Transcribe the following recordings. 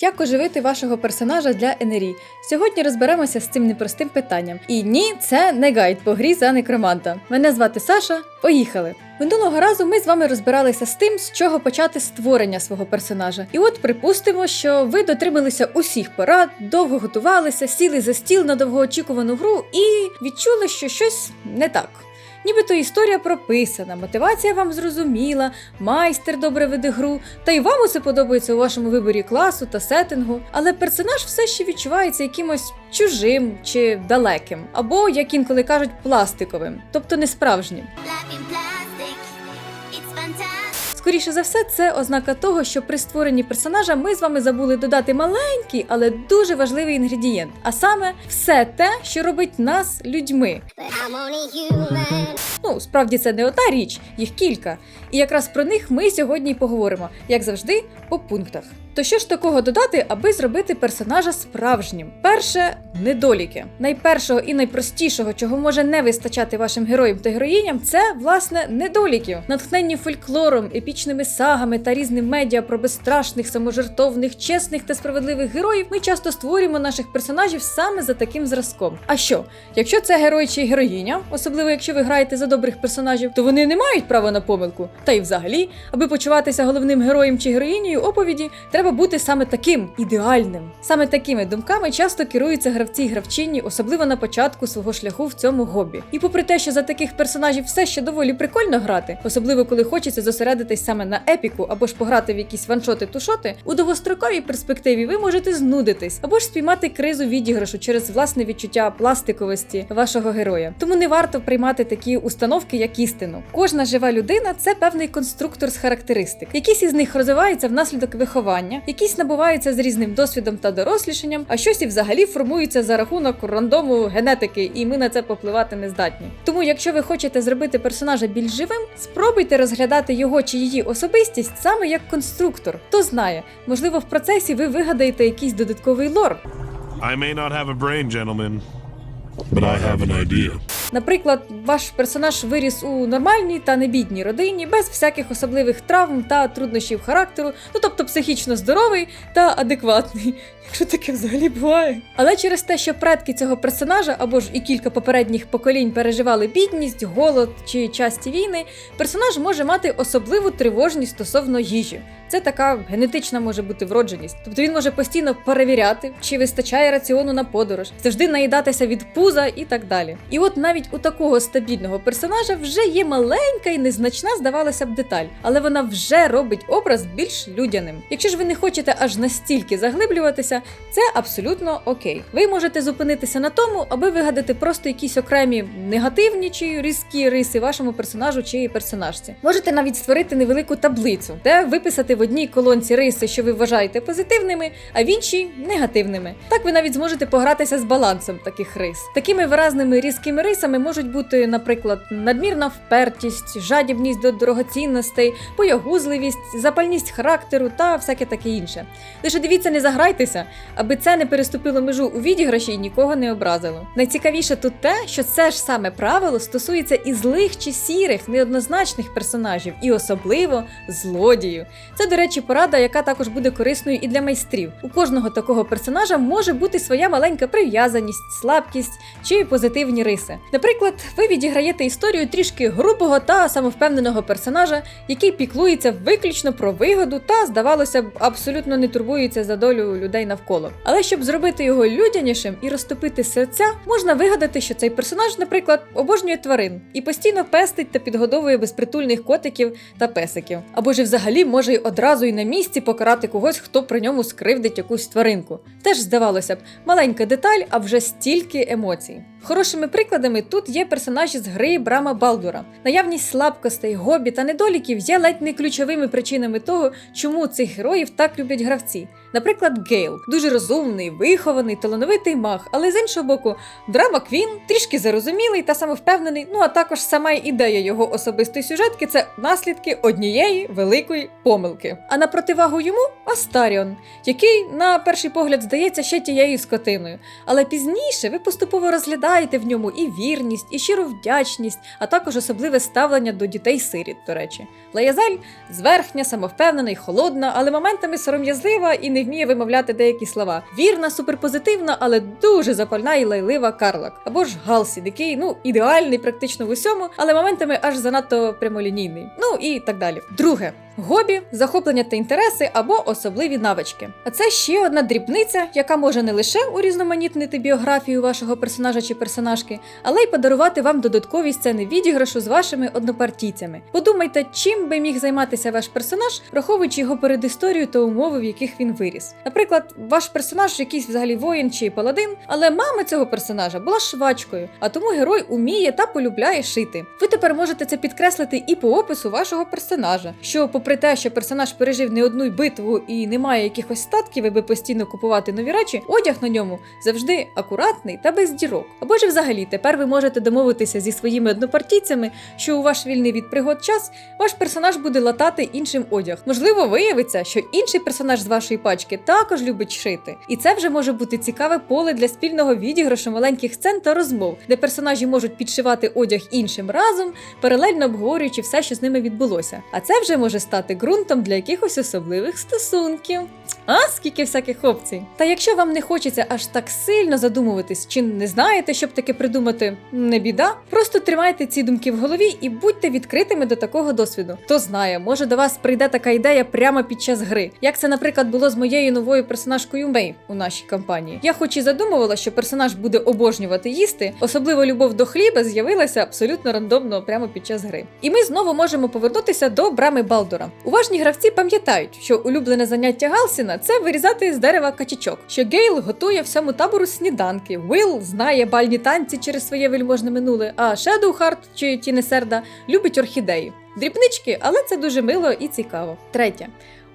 Як оживити вашого персонажа для НРІ? Сьогодні розберемося з цим непростим питанням. І ні, це не гайд по грі за некроманта. Мене звати Саша. Поїхали! Минулого разу ми з вами розбиралися з тим, з чого почати створення свого персонажа. І от припустимо, що ви дотрималися усіх порад, довго готувалися, сіли за стіл на довгоочікувану гру і відчули, що щось не так. Нібито історія прописана, мотивація вам зрозуміла, майстер добре веде гру, та й вам усе подобається у вашому виборі класу та сеттингу, але персонаж все ще відчувається якимось чужим чи далеким, або, як інколи кажуть, пластиковим, тобто не справжнім. Скоріше за все, це ознака того, що при створенні персонажа ми з вами забули додати маленький, але дуже важливий інгредієнт, а саме все те, що робить нас людьми. Ну, справді це не одна річ, їх кілька. І якраз про них ми сьогодні й поговоримо, як завжди, по пунктах. То що ж такого додати, аби зробити персонажа справжнім? Перше недоліки. Найпершого і найпростішого, чого може не вистачати вашим героям та героїням, це власне недоліків, натхненні фольклором, епічними сагами та різним медіа про безстрашних, саможертовних, чесних та справедливих героїв. Ми часто створюємо наших персонажів саме за таким зразком. А що, якщо це герой чи героїня, особливо якщо ви граєте за добрих персонажів, то вони не мають права на помилку. Та й взагалі, аби почуватися головним героєм чи героїнею оповіді, треба бути саме таким ідеальним. Саме такими думками часто керуються гравці й гравчині, особливо на початку свого шляху в цьому хобі. І попри те, що за таких персонажів все ще доволі прикольно грати, особливо коли хочеться зосередитись саме на епіку або ж пограти в якісь ваншоти-тушоти, у довгостроковій перспективі ви можете знудитись або ж спіймати кризу відіграшу через власне відчуття пластиковості вашого героя. Тому не варто приймати такі установки як істину. Кожна жива людина це певний конструктор з характеристик. Якісь із них розвиваються внаслідок виховання, якісь набуваються з різним досвідом та дорослішанням, а щось і взагалі формуються за рахунок рандому генетики, і ми на це попливати не здатні. Тому, якщо ви хочете зробити персонажа більш живим, спробуйте розглядати його чи її особистість саме як конструктор. Хто знає, можливо, в процесі ви вигадаєте якийсь додатковий лор. I may not have a brain, gentlemen, but I have an idea. Наприклад, ваш персонаж виріс у нормальній та небідній родині, без всяких особливих травм та труднощів характеру, ну тобто психічно здоровий та адекватний, якщо таке взагалі буває. Але через те, що предки цього персонажа або ж і кілька попередніх поколінь переживали бідність, голод чи часті війни, персонаж може мати особливу тривожність стосовно їжі. Це така генетична може бути вродженість. Тобто він може постійно перевіряти, чи вистачає раціону на подорож, завжди наїдатися від пуза і так далі. І от навіть у такого стабільного персонажа вже є маленька і незначна, здавалося б, деталь, але вона вже робить образ більш людяним. Якщо ж ви не хочете аж настільки заглиблюватися, це абсолютно окей. Ви можете зупинитися на тому, аби вигадати просто якісь окремі негативні чи різкі риси вашому персонажу чи персонажці. Можете навіть створити невелику таблицю, де виписати в одній колонці риси, що ви вважаєте позитивними, а в іншій негативними. Так ви навіть зможете погратися з балансом таких рис. Такими виразними різкими рисами можуть бути, наприклад, надмірна впертість, жадібність до дорогоцінностей, боягузливість, запальність характеру та всяке таке інше. Лише дивіться, не заграйтеся, аби це не переступило межу у відіграші і нікого не образило. Найцікавіше тут те, що це ж саме правило стосується і злих чи сірих, неоднозначних персонажів, і особливо злодіїв. Це, до речі, порада, яка також буде корисною і для майстрів. У кожного такого персонажа може бути своя маленька прив'язаність, слабкість чи позитивні риси. Наприклад, ви відіграєте історію трішки грубого та самовпевненого персонажа, який піклується виключно про вигоду та, здавалося б, абсолютно не турбується за долю людей навколо. Але щоб зробити його людянішим і розтопити серця, можна вигадати, що цей персонаж, наприклад, обожнює тварин і постійно пестить та підгодовує безпритульних котиків та песиків. Або ж взагалі може й одразу і на місці покарати когось, хто при ньому скривдить якусь тваринку. Теж здавалося б, маленька деталь, а вже стільки емоцій. Хорошими прикладами тут є персонажі з гри Брама Балдура. Наявність слабкостей, гобі та недоліків є ледь не ключовими причинами того, чому цих героїв так люблять гравці. Наприклад, Гейл дуже розумний, вихований, талановитий маг, але з іншого боку, драма Квін трішки зарозумілий та самовпевнений. Ну а також сама ідея його особистої сюжетки це наслідки однієї великої помилки. А на противагу йому Астаріон, який на перший погляд здається ще тією скотиною. Але пізніше ви поступово розглядаєте в ньому і вірність, і щиру вдячність, а також особливе ставлення до дітей-сиріт, до речі. Лаязель зверхня, самовпевнена і холодна, але моментами сором'язлива і не вміє вимовляти деякі слова. Вірна, суперпозитивна, але дуже запальна і лайлива Карлак. Або ж Галсі, який ну ідеальний практично в усьому, але моментами аж занадто прямолінійний. Ну і так далі. Друге. Хобі, захоплення та інтереси або особливі навички. А це ще одна дрібниця, яка може не лише урізноманітнити біографію вашого персонажа чи персонажки, але й подарувати вам додаткові сцени відіграшу з вашими однопартійцями. Подумайте, чим би міг займатися ваш персонаж, враховуючи його передісторію та умови, в яких він виріс. Наприклад, ваш персонаж якийсь взагалі воїн чи паладин, але мама цього персонажа була швачкою, а тому герой уміє та полюбляє шити. Ви тепер можете це підкреслити і по опису вашого персонажа, що, попри те, що персонаж пережив не одну битву і не має якихось статків, аби постійно купувати нові речі, одяг на ньому завжди акуратний та без дірок. Або ж взагалі тепер ви можете домовитися зі своїми однопартійцями, що у ваш вільний від пригод час ваш персонаж буде латати іншим одяг. Можливо, виявиться, що інший персонаж з вашої пачки також любить шити. І це вже може бути цікаве поле для спільного відіграшу маленьких сцен та розмов, де персонажі можуть підшивати одяг іншим разом, паралельно обговорюючи все, що з ними відбулося. А це вже може стати ґрунтом для якихось особливих стосунків. А скільки всяких опцій. Та якщо вам не хочеться аж так сильно задумуватись, чи не знаєте, щоб таке придумати, не біда. Просто тримайте ці думки в голові і будьте відкритими до такого досвіду. Хто знає, може до вас прийде така ідея прямо під час гри. Як це, наприклад, було з моєю новою персонажкою Мей у нашій кампанії. Я хоч і задумувала, що персонаж буде обожнювати їсти, особливо любов до хліба з'явилася абсолютно рандомно прямо під час гри. І ми знову можемо повернутися до брами Балдора. Уважні гравці пам'ятають, що улюблене заняття Галсіна це вирізати з дерева качечок, що Гейл готує всьому табору сніданки. Уилл знає бальні танці через своє вельможне минуле, а Шедоухарт чи Тінесерда любить орхідеї. Дрібнички, але це дуже мило і цікаво. Третє.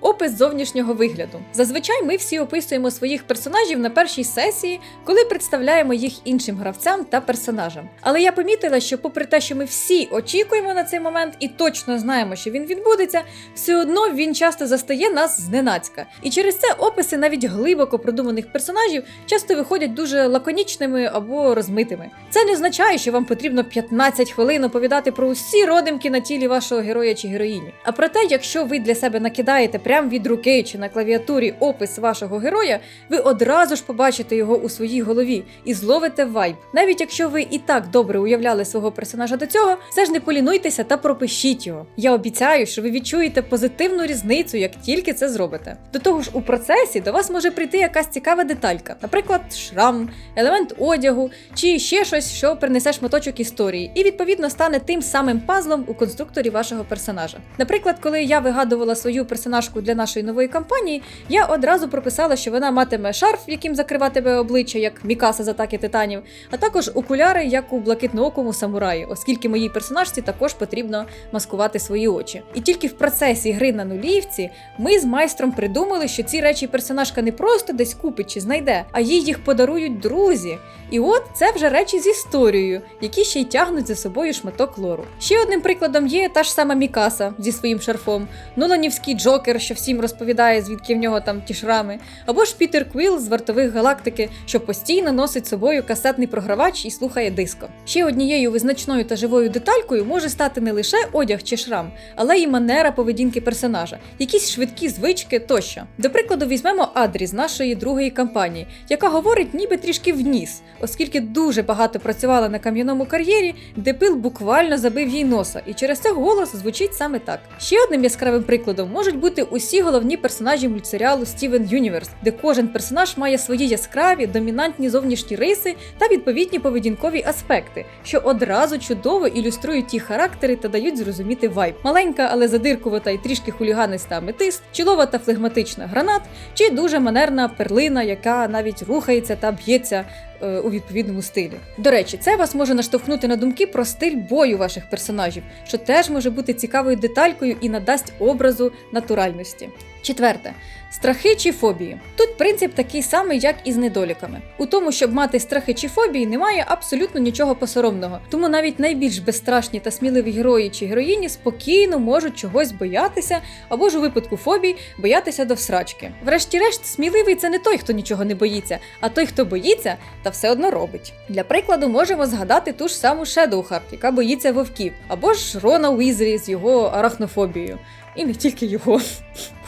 Опис зовнішнього вигляду. Зазвичай ми всі описуємо своїх персонажів на першій сесії, коли представляємо їх іншим гравцям та персонажам. Але я помітила, що, попри те, що ми всі очікуємо на цей момент і точно знаємо, що він відбудеться, все одно він часто застає нас зненацька. І через це описи навіть глибоко продуманих персонажів часто виходять дуже лаконічними або розмитими. Це не означає, що вам потрібно 15 хвилин оповідати про усі родимки на тілі вашого героя чи героїні. А проте, якщо ви для себе накидаєте прямо від руки чи на клавіатурі опис вашого героя, ви одразу ж побачите його у своїй голові і зловите вайб. Навіть якщо ви і так добре уявляли свого персонажа до цього, все ж не полінуйтеся та пропишіть його. Я обіцяю, що ви відчуєте позитивну різницю, як тільки це зробите. До того ж, у процесі до вас може прийти якась цікава деталька, наприклад, шрам, елемент одягу чи ще щось, що принесе шматочок історії, і відповідно стане тим самим пазлом у конструкторі вашого персонажа. Наприклад, коли я вигадувала свою персонажку для нашої нової кампанії, я одразу прописала, що вона матиме шарф, яким закриватиме обличчя, як Мікаса з атаки титанів, а також окуляри, як у блакитноокому самураї, оскільки моїй персонажці також потрібно маскувати свої очі. І тільки в процесі гри на нулівці ми з майстром придумали, що ці речі персонажка не просто десь купить чи знайде, а їй їх подарують друзі. І от це вже речі з історією, які ще й тягнуть за собою шматок лору. Ще одним прикладом є та ж сама Мікаса зі своїм шарфом, Ноланівський Джокер, що всім розповідає, звідки в нього там ті шрами, або ж Пітер Квіл з вартових галактики, що постійно носить собою касетний програвач і слухає диско. Ще однією визначною та живою деталькою може стати не лише одяг чи шрам, але й манера поведінки персонажа, якісь швидкі звички тощо. До прикладу, візьмемо Адрі з нашої другої кампанії, яка говорить ніби трішки вніс, оскільки дуже багато працювала на кам'яному кар'єрі, де пил буквально забив їй носа, і через це голос звучить саме так. Ще одним яскравим прикладом можуть бути усі головні персонажі мультсеріалу Стівен Юніверс, де кожен персонаж має свої яскраві, домінантні зовнішні риси та відповідні поведінкові аспекти, що одразу чудово ілюструють ті характери та дають зрозуміти вайб. Маленька, але задиркувата і трішки хуліганиста аметист, чолова та флегматична гранат, чи дуже манерна перлина, яка навіть рухається та б'ється у відповідному стилі. До речі, це вас може наштовхнути на думки про стиль бою ваших персонажів, що теж може бути цікавою деталькою і надасть образу натуральності. Четверте, Страхи чи фобії. Тут принцип такий самий, як і з недоліками. У тому, щоб мати страхи чи фобії, немає абсолютно нічого посоромного. Тому навіть найбільш безстрашні та сміливі герої чи героїні спокійно можуть чогось боятися, або ж у випадку фобій боятися до всрачки. Врешті-решт, сміливий це не той, хто нічого не боїться, а той, хто боїться та все одно робить. Для прикладу, можемо згадати ту ж саму Шедоухарт, яка боїться вовків, або ж Рона Уізлі з його арахнофобією. І не тільки його.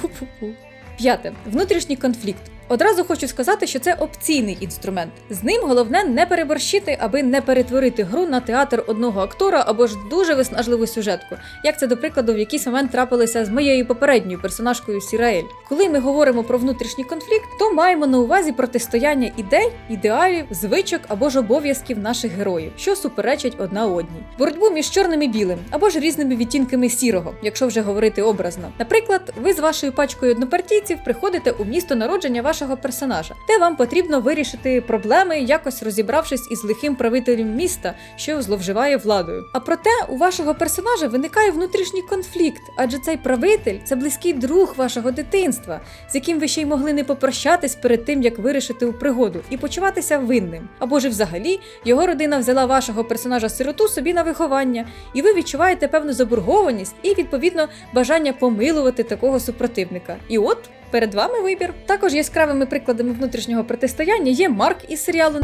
Пу-пу-пу. П'яте внутрішній конфлікт. Одразу хочу сказати, що це опційний інструмент. З ним головне не переборщити, аби не перетворити гру на театр одного актора або ж дуже виснажливу сюжетку, як це, до прикладу, в якийсь момент трапилося з моєю попередньою персонажкою Сіраель. Коли ми говоримо про внутрішній конфлікт, то маємо на увазі протистояння ідей, ідеалів, звичок або ж обов'язків наших героїв, що суперечать одна одній. Боротьбу між чорним і білим або ж різними відтінками сірого, якщо вже говорити образно. Наприклад, ви з вашою пачкою однопартійців приходите у місто народження вашого персонажа, де вам потрібно вирішити проблеми, якось розібравшись із лихим правителем міста, що зловживає владою. А проте у вашого персонажа виникає внутрішній конфлікт, адже цей правитель це близький друг вашого дитинства, з яким ви ще й могли не попрощатись перед тим, як вирішити у пригоду, і почуватися винним. Або ж взагалі його родина взяла вашого персонажа сироту собі на виховання, і ви відчуваєте певну заборгованість і відповідно бажання помилувати такого супротивника. І от. Перед вами вибір. Також яскравими прикладами внутрішнього протистояння є Марк із серіалу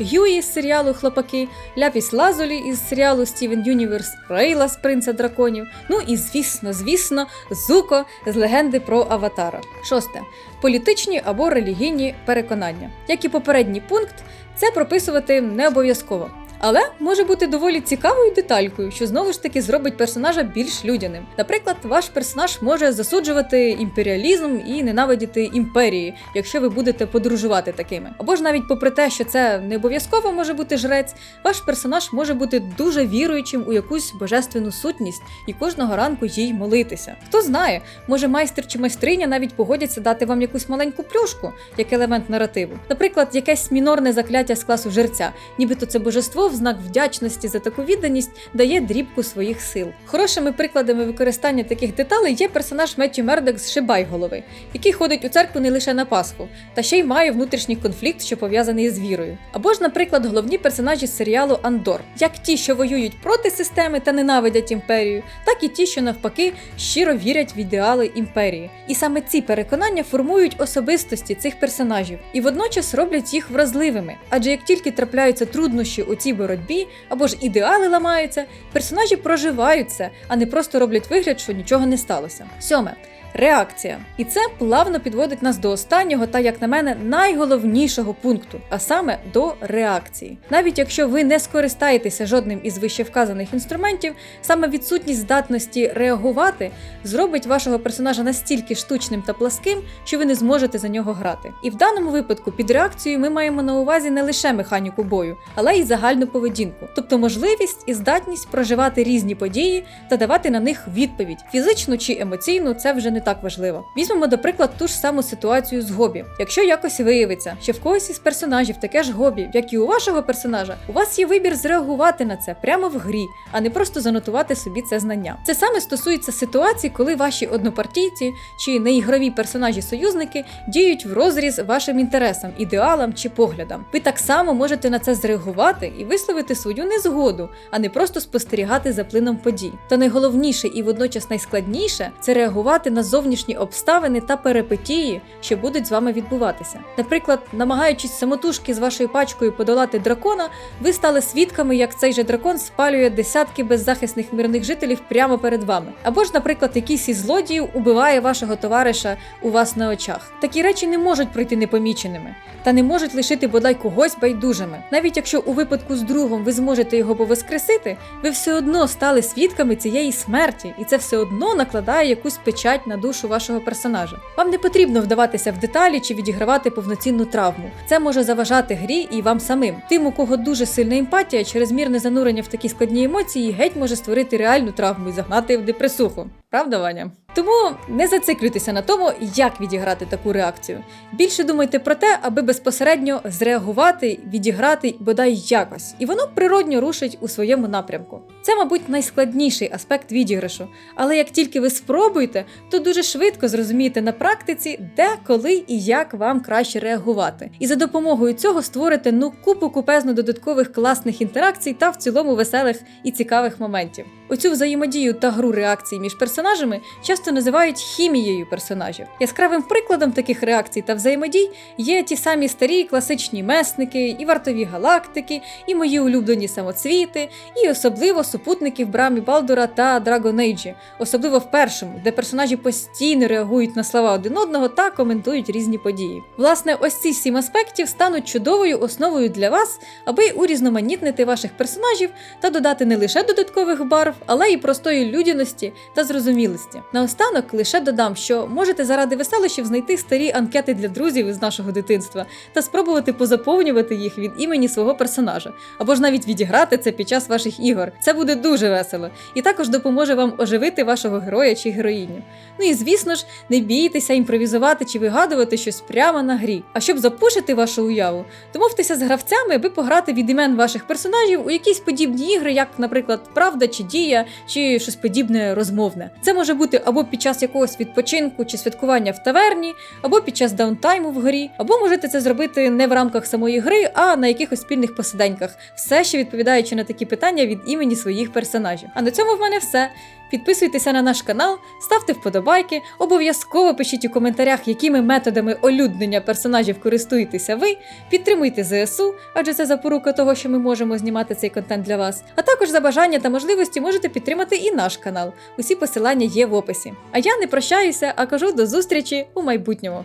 Гюї з серіалу Хлопаки, Ляпіс Лазолі із серіалу Стівен Юніверс, Рейла з принца драконів. Ну і звісно, звісно, Зуко з легенди про Аватара. Шосте політичні або релігійні переконання. Як і попередній пункт, це прописувати не обов'язково. Але може бути доволі цікавою деталькою, що знову ж таки зробить персонажа більш людяним. Наприклад, ваш персонаж може засуджувати імперіалізм і ненавидіти імперії, якщо ви будете подорожувати такими. Або ж навіть попри те, що це не обов'язково може бути жрець, ваш персонаж може бути дуже віруючим у якусь божественну сутність і кожного ранку їй молитися. Хто знає, може майстер чи майстриня навіть погодяться дати вам якусь маленьку плюшку, як елемент наративу. Наприклад, якесь мінорне закляття з класу жерця, нібито це божество в знак вдячності за таку відданість дає дрібку своїх сил. Хорошими прикладами використання таких деталей є персонаж Меттю Мердок з Шибайголови, який ходить у церкву не лише на Пасху, та ще й має внутрішній конфлікт, що пов'язаний з вірою. Або ж, наприклад, головні персонажі з серіалу Андор, як ті, що воюють проти системи та ненавидять імперію, так і ті, що навпаки щиро вірять в ідеали імперії. І саме ці переконання формують особистості цих персонажів і водночас роблять їх вразливими. Адже як тільки трапляються труднощі у цій боротьбі або ж ідеали ламаються, персонажі проживаються, а не просто роблять вигляд, що нічого не сталося. Сьоме. Реакція. І це плавно підводить нас до останнього та, як на мене, найголовнішого пункту, а саме до реакції. Навіть якщо ви не скористаєтеся жодним із вищевказаних інструментів, саме відсутність здатності реагувати зробить вашого персонажа настільки штучним та пласким, що ви не зможете за нього грати. І в даному випадку під реакцією ми маємо на увазі не лише механіку бою, але й загальну поведінку, тобто можливість і здатність проживати різні події та давати на них відповідь, фізичну чи емоційну, це вже не так важливо. Візьмемо, до приклад, ту ж саму ситуацію з гобі. Якщо якось виявиться, що в когось із персонажів таке ж гобі, як і у вашого персонажа, у вас є вибір зреагувати на це прямо в грі, а не просто занотувати собі це знання. Це саме стосується ситуацій, коли ваші однопартійці чи неігрові персонажі-союзники діють в розріз вашим інтересам, ідеалам чи поглядам. Ви так само можете на це зреагувати і висловити свою незгоду, а не просто спостерігати за плином подій. Та найголовніше і водночас найскладніше це реагувати на зовнішні обставини та перипетії, що будуть з вами відбуватися. Наприклад, намагаючись самотужки з вашою пачкою подолати дракона, ви стали свідками, як цей же дракон спалює десятки беззахисних мирних жителів прямо перед вами. Або ж, наприклад, якийсь із злодіїв убиває вашого товариша у вас на очах. Такі речі не можуть пройти непоміченими та не можуть лишити бодай когось байдужими. Навіть якщо у випадку з другом ви зможете його повоскресити, ви все одно стали свідками цієї смерті, і це все одно накладає якусь печать на душу вашого персонажа. Вам не потрібно вдаватися в деталі чи відігравати повноцінну травму. Це може заважати грі і вам самим. Тим, у кого дуже сильна емпатія, через мірне занурення в такі складні емоції, геть може створити реальну травму і загнати в депресуху. Правда, Ваня? Тому не зациклюйтеся на тому, як відіграти таку реакцію. Більше думайте про те, аби безпосередньо зреагувати, відіграти бодай якось, і воно природньо рушить у своєму напрямку. Це, мабуть, найскладніший аспект відіграшу. Але як тільки ви спробуєте, то дуже швидко зрозумієте на практиці, де, коли і як вам краще реагувати. І за допомогою цього створите ну купу купезну додаткових класних інтеракцій та в цілому веселих і цікавих моментів. Оцю взаємодію та гру реакцій між персонажами часто називають хімією персонажів. Яскравим прикладом таких реакцій та взаємодій є ті самі старі класичні месники, і вартові галактики, і мої улюблені самоцвіти, і особливо супутники в брамі Балдура та Dragon Age, особливо в першому, де персонажі постійно реагують на слова один одного та коментують різні події. Власне, ось ці сім аспектів стануть чудовою основою для вас, аби урізноманітнити ваших персонажів та додати не лише додаткових барв, але й простої людяності та зрозумілості. Наостанок лише додам, що можете заради веселощів знайти старі анкети для друзів із нашого дитинства та спробувати позаповнювати їх від імені свого персонажа, або ж навіть відіграти це під час ваших ігор. Це буде дуже весело і також допоможе вам оживити вашого героя чи героїню. Ну і звісно ж, не бійтеся імпровізувати чи вигадувати щось прямо на грі. А щоб запушити вашу уяву, домовтеся з гравцями, аби пограти від імен ваших персонажів у якісь подібні ігри, як, наприклад, Правда чи Дія, чи щось подібне розмовне. Це може бути або під час якогось відпочинку чи святкування в таверні, або під час даунтайму в грі, або можете це зробити не в рамках самої гри, а на якихось спільних посиденьках, все ще відповідаючи на такі питання від імені своїх персонажів. А на цьому в мене все. Підписуйтеся на наш канал, ставте вподобайки, обов'язково пишіть у коментарях, якими методами олюднення персонажів користуєтеся ви. Підтримуйте ЗСУ, адже це запорука того, що ми можемо знімати цей контент для вас. А також за бажання та можливості можете підтримати і наш канал. Усі посилання є в описі. А я не прощаюся, а кажу до зустрічі у майбутньому.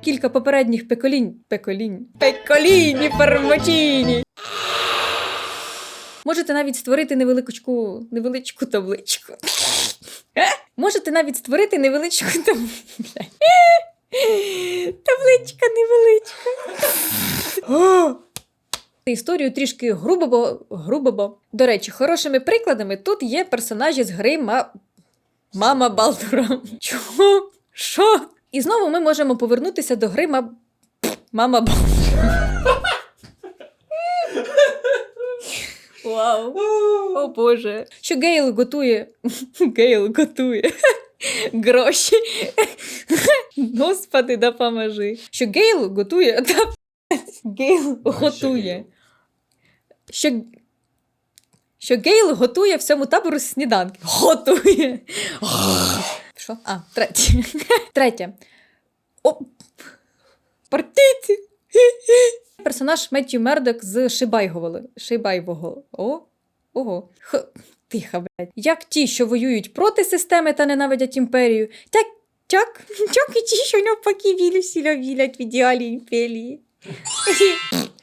Кілька попередніх пеколінь. Пеколінь. Пеколіні фармачіні. Можете навіть створити невеличку, невеличку табличку. Можете навіть створити невеличку табличку. Табличка невеличка. Історію трішки грубо, бо грубо. До речі, хорошими прикладами тут є персонажі з гри Ма... Мама Балдура. Чого? Що? І знову ми можемо повернутися до гри Ма... Мама Балдура. Вау. О Боже. Що Гейл готує. Гейл готує. Гроші. Господи, допоможи. Що Гейл готує. Гейл готує. Що... Що Гейл готує всьому табору сніданки. Готує. Що? А, третє. Третє. О. Персонаж Меттью Мердок з Шибайговали. Шибайвого. О, ого. Х... Тихо, блядь. Як ті, що воюють проти системи та ненавидять імперію, так, так, так і ті, що навпаки вілю сіля вілять в ідеалі імперії.